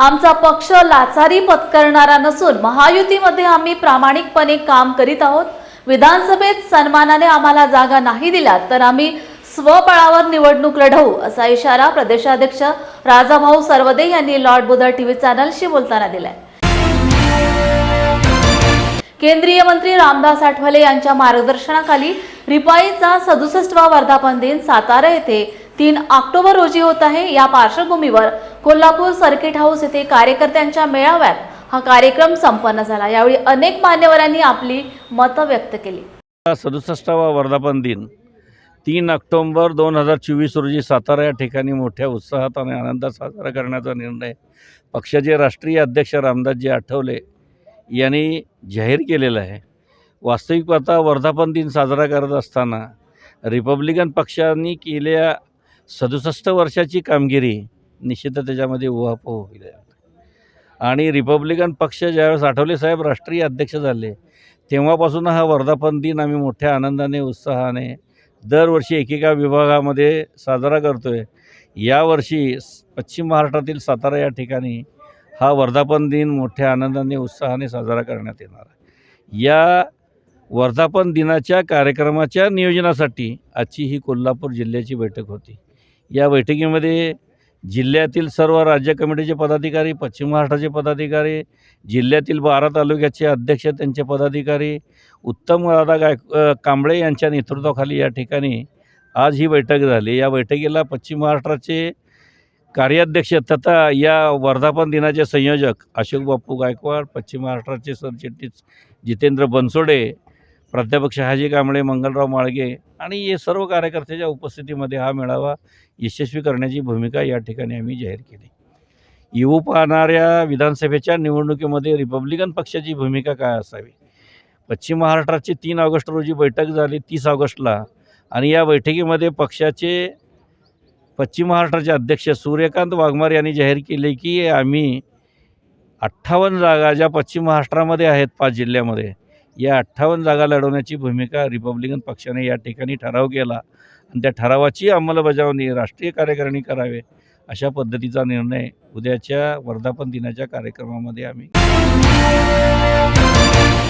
आमचा पक्ष लाचारी पत्करणारा नसून महायुतीमध्ये आम्ही प्रामाणिकपणे काम करीत आहोत. विधानसभेत सन्मानाने आम्हाला जागा नाही दिला तर आम्ही स्वबळावर निवडणूक लढवू असा इशारा प्रदेशाध्यक्ष राजाभाऊ सर्वदे यांनी लॉर्ड बुधर टीव्ही चॅनलशी बोलताना दिलाय. केंद्रीय मंत्री रामदास आठवले यांच्या मार्गदर्शनाखाली रिपाईचा सदुसष्टवा वर्धापन दिन सातारा येथे तीन ऑक्टोबर रोजी होत आहे. या पार्श्वभूमीवर कोल्हापूर सर्किट हाऊस येथे कार्यकर्त्यांच्या मेळाव्यात हा कार्यक्रम संपन्न झाला. यावेळी अनेक मान्यवरांनी आपली मतं व्यक्त केली. सदुसष्टावा वर्धापन दिन तीन ऑक्टोंबर दोन हजार चोवीस रोजी सातारा या ठिकाणी मोठ्या उत्साहात आणि आनंदात साजरा करण्याचा निर्णय पक्षाचे राष्ट्रीय अध्यक्ष रामदासजी आठवले यांनी जाहीर केलेला आहे. वास्तविक पाहता वर्धापन दिन साजरा करत असताना रिपब्लिकन पक्षांनी केलेल्या सदुसष्ट वर्षाची कामगिरी निश्चित त्याच्यामध्ये उहापोह होईल. आणि रिपब्लिकन पक्ष ज्यावेळेस आठवले साहेब राष्ट्रीय अध्यक्ष झाले तेव्हापासून हा वर्धापन दिन आम्ही मोठ्या आनंदाने उत्साहाने दरवर्षी एकेका विभागामध्ये साजरा करतो आहे यावर्षी पश्चिम महाराष्ट्रातील सातारा या ठिकाणी हा वर्धापन दिन मोठ्या आनंदाने उत्साहाने साजरा करण्यात येणार आहे. या वर्धापन दिनाच्या कार्यक्रमाच्या नियोजनासाठी आजची ही कोल्हापूर जिल्ह्याची बैठक होती. या बैठकीमध्ये जिल्ह्यातील सर्व राज्य कमिटीचे पदाधिकारी पश्चिम महाराष्ट्राचे पदाधिकारी जिल्ह्यातील बारा तालुक्याचे अध्यक्ष त्यांचे पदाधिकारी उत्तम दादा गाय कांबळे यांच्या नेतृत्वाखाली या ठिकाणी आज ही बैठक झाली. या बैठकीला पश्चिम महाराष्ट्राचे कार्याध्यक्ष तथा या वर्धापन दिनाचे संयोजक अशोक बापू गायकवाड पश्चिम महाराष्ट्राचे सरचिटणीस जितेंद्र बनसोडे प्राध्यापक शहाजी कांबळे मंगलराव माळगे आणि हे सर्व कार्यकर्त्याच्या उपस्थितीमध्ये हा मेळावा यशस्वी करण्याची भूमिका या ठिकाणी आम्ही जाहीर केली. येऊ पाहणाऱ्या विधानसभेच्या निवडणुकीमध्ये रिपब्लिकन पक्षाची भूमिका काय असावी? पश्चिम महाराष्ट्राची तीन ऑगस्ट रोजी बैठक झाली तीस ऑगस्टला. आणि या बैठकीमध्ये पक्षाचे पश्चिम महाराष्ट्राचे अध्यक्ष सूर्यकांत वाघमारे यांनी जाहीर केले की आम्ही अठ्ठावन्न जागा ज्या पश्चिम महाराष्ट्रामध्ये आहेत पाच जिल्ह्यामध्ये या अठ्ठावन्न जागा लढवण्याची भूमिका रिपब्लिकन पक्षाने या ठिकाणी ठराव केला. आणि त्या ठरावाची अंमलबजावणी राष्ट्रीय कार्यकारिणी करावे अशा पद्धतीचा निर्णय उद्याच्या वर्धापन दिनाच्या कार्यक्रमामध्ये आम्ही